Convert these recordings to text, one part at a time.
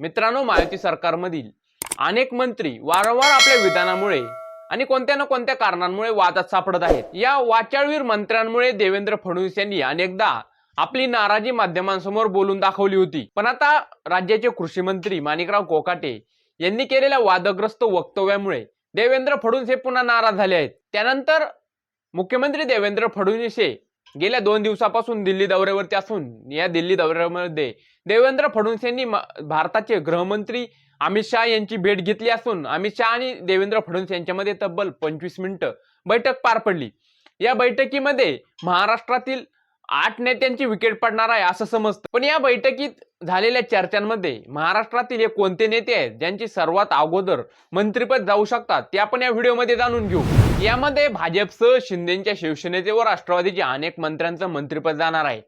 मित्रांनो महायुती सरकारमधील अनेक मंत्री वारंवार आपल्या विधानामुळे आणि कोणत्या ना कोणत्या कारणांमुळे वादात सापडत आहेत. या वाचाळवीर मंत्र्यांमुळे देवेंद्र फडणवीस यांनी अनेकदा आपली नाराजी माध्यमांसमोर बोलून दाखवली होती. पण आता राज्याचे कृषी मंत्री माणिकराव कोकाटे यांनी केलेल्या वादग्रस्त वक्तव्यामुळे देवेंद्र फडणवीस हे पुन्हा नाराज झाले आहेत. त्यानंतर मुख्यमंत्री देवेंद्र फडणवीस हे गेल्या दोन दिवसापासून दिल्ली दौऱ्यावरती असून या दिल्ली दौऱ्यामध्ये देवेंद्र फडणवीस यांनी म- भारताचे गृहमंत्री अमित शहा यांची भेट घेतली असून अमित शहा आणि देवेंद्र फडणवीस यांच्यामध्ये तब्बल पंचवीस मिनिटं बैठक पार पडली. या बैठकीमध्ये महाराष्ट्रातील आठ नेत्यांची विकेट पडणार आहे असं समजतं. पण या बैठकीत झालेल्या चर्चांमध्ये महाराष्ट्रातील हे कोणते नेते आहेत ज्यांची सर्वात अगोदर मंत्रिपद जाऊ शकतात ते आपण या व्हिडिओमध्ये जाणून घेऊ. यामध्ये भाजपसह शिंदेच्या शिवसेनेचे व राष्ट्रवादीचे अनेक मंत्र्यांचं मंत्रिपद जाणार आहे.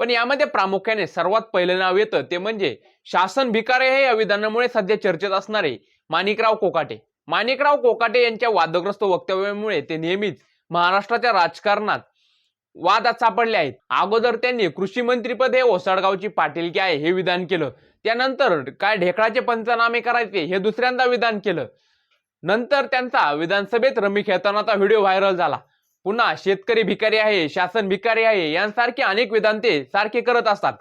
पण यामध्ये प्रामुख्याने सर्वात पहिलं नाव येतं ते म्हणजे शासन भिकारे हे या विधानामुळे सध्या चर्चेत असणारे माणिकराव कोकाटे. माणिकराव कोकाटे यांच्या वादग्रस्त वक्तव्यामुळे ते नेहमीच महाराष्ट्राच्या राजकारणात वादात सापडले आहेत. अगोदर त्यांनी कृषी मंत्रीपद हे ओसाडगावची पाटीलकी आहे हे विधान केलं. त्यानंतर काय ढेकळाचे पंचनामे करायचे हे दुसऱ्यांदा विधान केलं. नंतर त्यांचा विधानसभेत रमी खेळतानाचा व्हिडिओ व्हायरल झाला. पुन्हा शेतकरी भिकारी आहे शासन भिकारी आहे यांसारखे अनेक विधान ते सारखे करत असतात.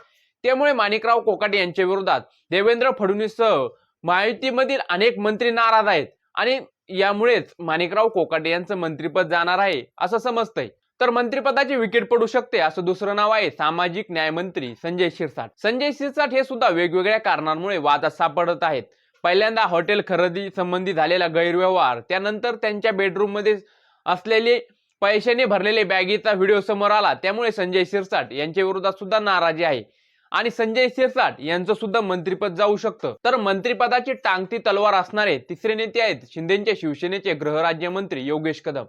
त्यामुळे माणिकराव कोकाटे यांच्या विरोधात देवेंद्र फडणवीससह महायुतीमधील अनेक मंत्री नाराज आहेत. आणि यामुळेच माणिकराव कोकाटे यांचं मंत्रिपद जाणार आहे असं समजतंय. तर मंत्रिपदाची विकेट पडू शकते असं दुसरं नाव आहे सामाजिक न्याय मंत्री संजय शिरसाट. संजय शिरसाट हे सुद्धा वेगवेगळ्या कारणांमुळे वादात सापडत आहेत. पहिल्यांदा हॉटेल खरेदी संबंधी झालेला गैरव्यवहार त्यानंतर त्यांच्या बेडरूममध्ये असलेले पैशाने भरलेले बॅगेचा व्हिडिओ समोर आला त्यामुळे संजय शिरसाट यांच्या विरोधात सुद्धा नाराजी आहे. आणि संजय शिरसाट यांचं सुद्धा मंत्रिपद जाऊ शकतं. तर मंत्रिपदाची टांगती तलवार असणारे तिसरे नेते आहेत शिंदेच्या शिवसेनेचे गृहराज्यमंत्री योगेश कदम.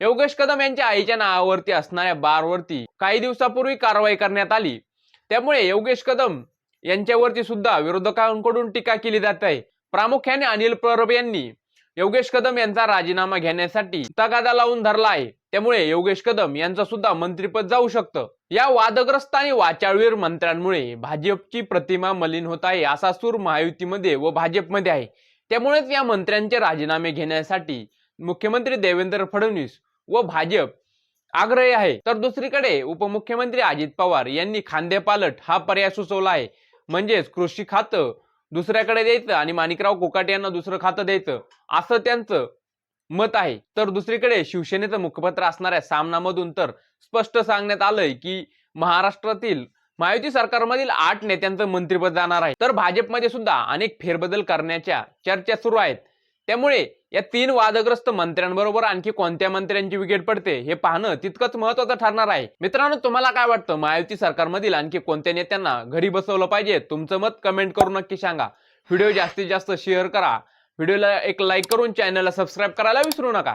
योगेश कदम यांच्या आईच्या नावावरती असणाऱ्या बारवरती काही दिवसापूर्वी कारवाई करण्यात आली. त्यामुळे योगेश कदम यांच्यावरती सुद्धा विरोधकांकडून टीका केली जात आहे. प्रामुख्याने अनिल परब यांनी योगेश कदम यांचा राजीनामा घेण्यासाठी तगादा लावून धरला आहे. त्यामुळे योगेश कदम यांचं सुद्धा मंत्रिपद जाऊ शकतं. या वादग्रस्त आणि वाचाळवीर मंत्र्यांमुळे भाजपची प्रतिमा मलिन होत आहे असा सूर महायुतीमध्ये व भाजपमध्ये आहे. त्यामुळेच या मंत्र्यांचे राजीनामे घेण्यासाठी मुख्यमंत्री देवेंद्र फडणवीस व भाजप आग्रही आहे. तर दुसरीकडे उपमुख्यमंत्री अजित पवार यांनी खांदेपालट हा पर्याय सुचवला आहे. म्हणजेच कृषी खातं दुसऱ्याकडे द्यायचं आणि माणिकराव कोकाटे यांना दुसरं खातं द्यायचं असं त्यांचं मत आहे. तर दुसरीकडे शिवसेनेचं मुखपत्र असणाऱ्या सामनामधून तर स्पष्ट सांगण्यात आलंय की महाराष्ट्रातील महायुती सरकारमधील आठ नेत्यांचं मंत्रिपद जाणार आहे. तर भाजपमध्ये सुद्धा अनेक फेरबदल करण्याच्या चर्चा सुरू आहेत. त्यामुळे या तीन वादग्रस्त मंत्र्यांबरोबर आणखी कोणत्या मंत्र्यांची विकेट पडते हे पाहणं तितकंच महत्वाचं ठरणार आहे. मित्रांनो तुम्हाला काय वाटतं? महायुती सरकारमधील आणखी कोणत्या नेत्यांना घरी बसवलं पाहिजे? तुमचं मत कमेंट करून नक्की सांगा. व्हिडिओ जास्तीत जास्त शेअर करा. व्हिडिओला एक लाईक करून चॅनलला सबस्क्राईब करायला विसरू नका.